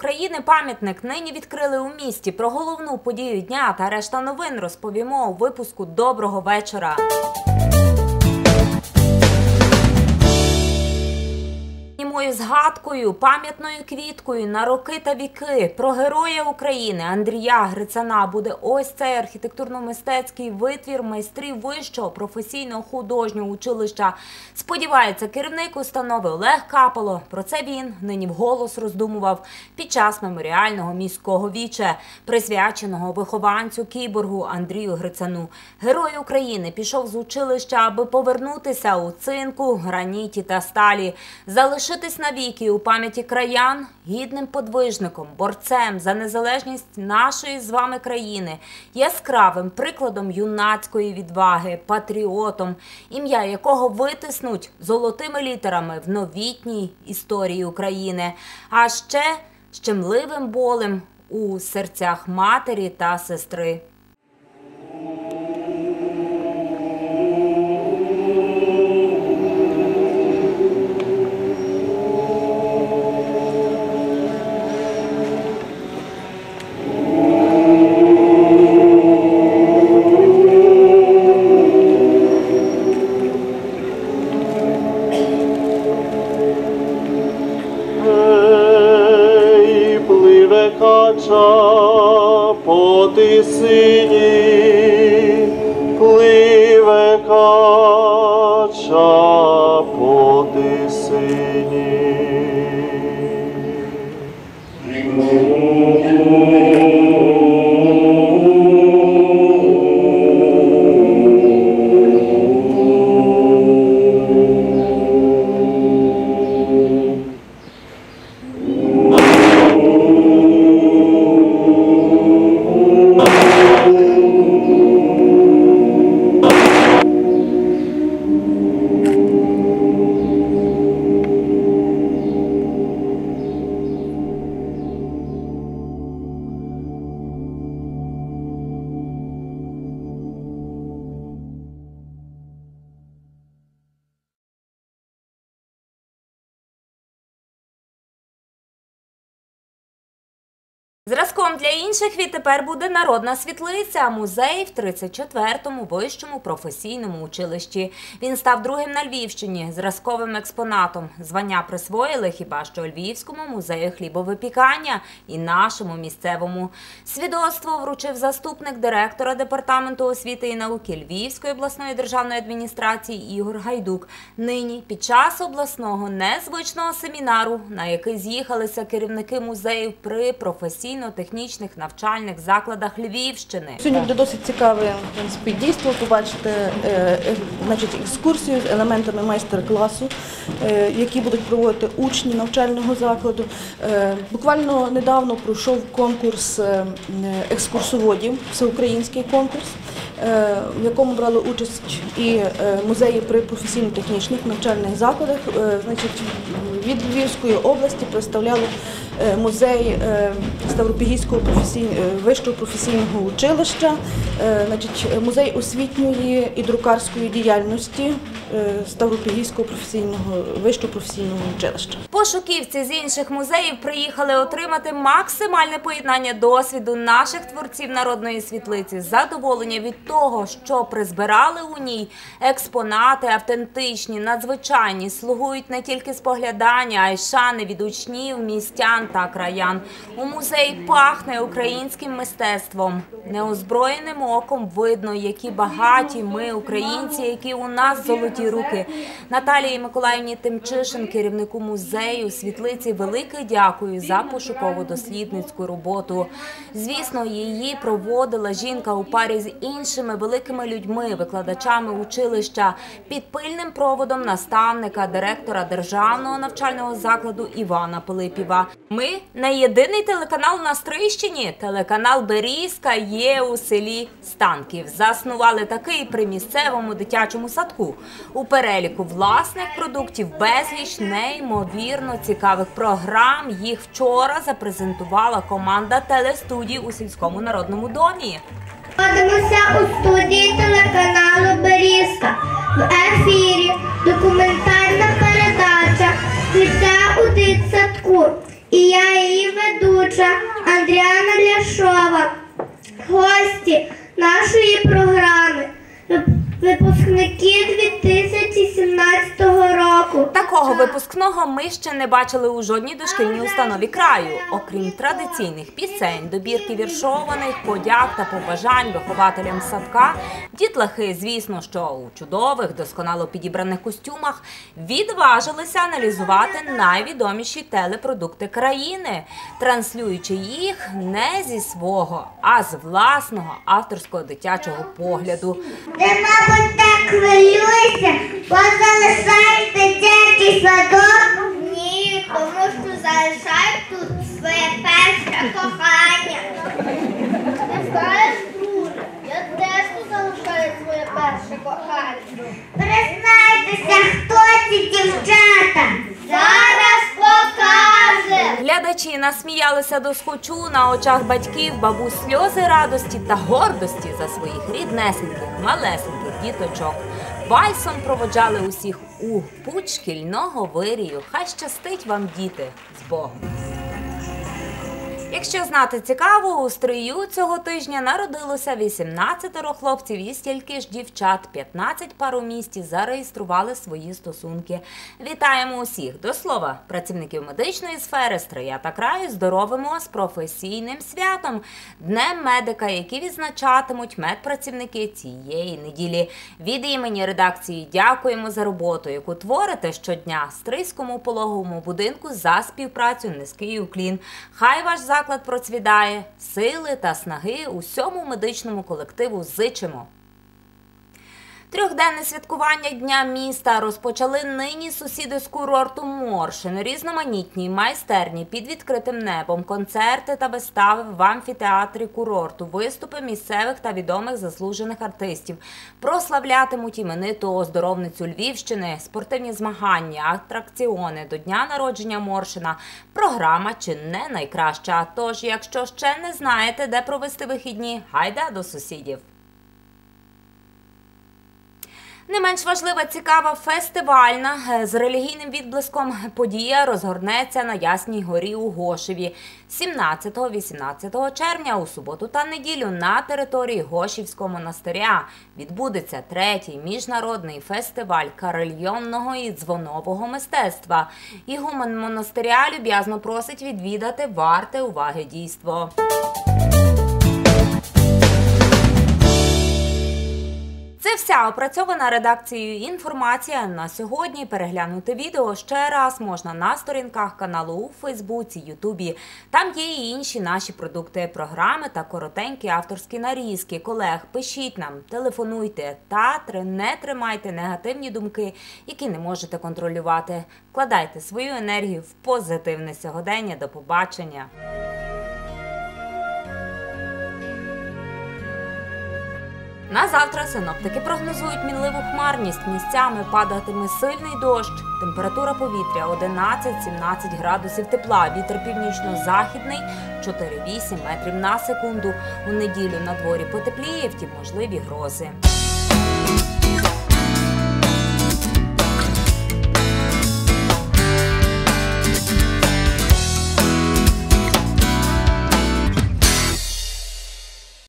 України пам'ятник нині відкрили у місті. Про головну подію дня та решта новин розповімо у випуску Доброго вечора. Згадкою, пам'ятною квіткою на роки та віки про героя України Андрія Грицана буде ось цей архітектурно-мистецький витвір майстрів вищого професійного художнього училища. Сподівається, керівник установи Олег Капало. Про це він нині вголос роздумував під час меморіального міського віче, присвяченого вихованцю кіборгу Андрію Грицану. Герой України пішов з училища, аби повернутися у цинку, граніті та сталі, залишитись навіки у пам'яті краян гідним подвижником, борцем за незалежність нашої з вами країни, яскравим прикладом юнацької відваги, патріотом, ім'я якого витиснуть золотими літерами в новітній історії України, а ще щемливим болем у серцях матері та сестри. По тисині, пливе Зразком для інших відтепер буде народна світлиця, музей в 34-му вищому професійному училищі. Він став другим на Львівщині зразковим експонатом. Звання присвоїли хіба що Львівському музею хлібовипікання і нашому місцевому. Свідоцтво вручив заступник директора департаменту освіти і науки Львівської обласної державної адміністрації Ігор Гайдук. Нині під час обласного незвичного семінару, на який з'їхалися керівники музеїв при професійно-технічних навчальних закладах Львівщини. Сьогодні буде досить цікаве в побачити е, е, значить, екскурсію з елементами майстер-класу, е, які будуть проводити учні навчального закладу. Буквально недавно пройшов конкурс екскурсоводів, всеукраїнський конкурс, в якому брали участь і музеї при професійно-технічних навчальних закладах. Значить, від Львівської області представляли музей е, Ставропігійського професійного вищого професійного училища, е, значить, музей освітньої і друкарської діяльності е, Ставропігійського професійного вищого професійного училища. Пошуківці з інших музеїв приїхали отримати максимальне поєднання досвіду наших творців народної світлиці, задоволення від того, що призбирали у ній експонати автентичні, надзвичайні, слугують не тільки споглядання, а й шани від учнів, містян та краян. У музеї пахне українським мистецтвом. Неозброєним оком видно, які багаті ми, українці, які у нас золоті руки. Наталії Миколаївні Тимчишин, керівнику музею світлиці, велике дякую за пошуково-дослідницьку роботу. Звісно, її проводила жінка у парі з іншими великими людьми, викладачами училища, під пильним проводом наставника, директора державного навчального закладу Івана Пилипіва. Ми не єдиний телеканал на Стрийщині. Телеканал Берізка є у селі Станків. Заснували такий при місцевому дитячому садку. У переліку власних продуктів безліч неймовірно цікавих програм. Їх вчора запрезентувала команда телестудії у сільському народному домі. Знаходимося у студії телеканалу Берізка. В ефірі документальна Андріана Ляшова, гості нашої програми, випускники 2017 року. Такого випускного ми ще не бачили у жодній дошкільній установі краю. Окрім традиційних пісень, добірки віршованих, подяк та побажань вихователям садка, дітлахи, звісно, що у чудових, досконало підібраних костюмах відважилися аналізувати найвідоміші телепродукти країни, транслюючи їх не зі свого, а з власного авторського дитячого погляду. Ти, мабуть, хвилюєшся, бо залишаєш дитячий садок? Ні, тому що залишаю тут своє перше кохання. Ти знаєш, друже, я теж тут залишаю своє перше кохання. Признайтеся, хто ці дівчата? Зараз покаже. Глядачі насміялися до схочу на очах батьків, бабусь сльози радості та гордості за своїх ріднесеньких, малесеньких діточок. Вальсом проводжали усіх у путь шкільного вирію. Хай щастить вам, діти, з Богом. Якщо знати цікаво, у стрию цього тижня народилося 18 хлопців і стільки ж дівчат. 15 пар у місті зареєстрували свої стосунки. Вітаємо усіх! До слова, працівників медичної сфери Стрия та краю здоровимо з професійним святом Днем медика, які відзначатимуть медпрацівники цієї неділі. Від імені редакції дякуємо за роботу, яку творите щодня Стрийському пологовому будинку за співпрацю низький уклін. Хай ваш заклад процвідає, сили та снаги усьому медичному колективу зичимо. Трьохденне святкування Дня міста розпочали нині сусіди з курорту Моршин. Різноманітні майстерні під відкритим небом, концерти та вистави в амфітеатрі курорту, виступи місцевих та відомих заслужених артистів. Прославлятимуть імениту оздоровницю Львівщини, спортивні змагання, атракціони до дня народження Моршина. Програма чи не найкраща. Тож, якщо ще не знаєте, де провести вихідні, гайда до сусідів. Не менш важлива, цікава фестивальна е, з релігійним відблиском подія розгорнеться на Ясній горі у Гошеві 17-18 червня у суботу та неділю на території Гошівського монастиря відбудеться третій міжнародний фестиваль карельйонного і дзвонового мистецтва. Ігумен монастиря люб'язно просить відвідати варте уваги дійство. Це вся опрацьована редакцією інформація на сьогодні. Переглянути відео ще раз можна на сторінках каналу у Фейсбуці, Ютубі. Там є і інші наші продукти, програми та коротенькі авторські нарізки. Колег, пишіть нам, телефонуйте та не тримайте негативні думки, які не можете контролювати. Вкладайте свою енергію в позитивне сьогодення. До побачення. На завтра синоптики прогнозують мінливу хмарність. Місцями падатиме сильний дощ. Температура повітря 11-17 градусів тепла. Вітер північно-західний 4-8 метрів на секунду. У неділю на дворі потепліє, втім можливі грози.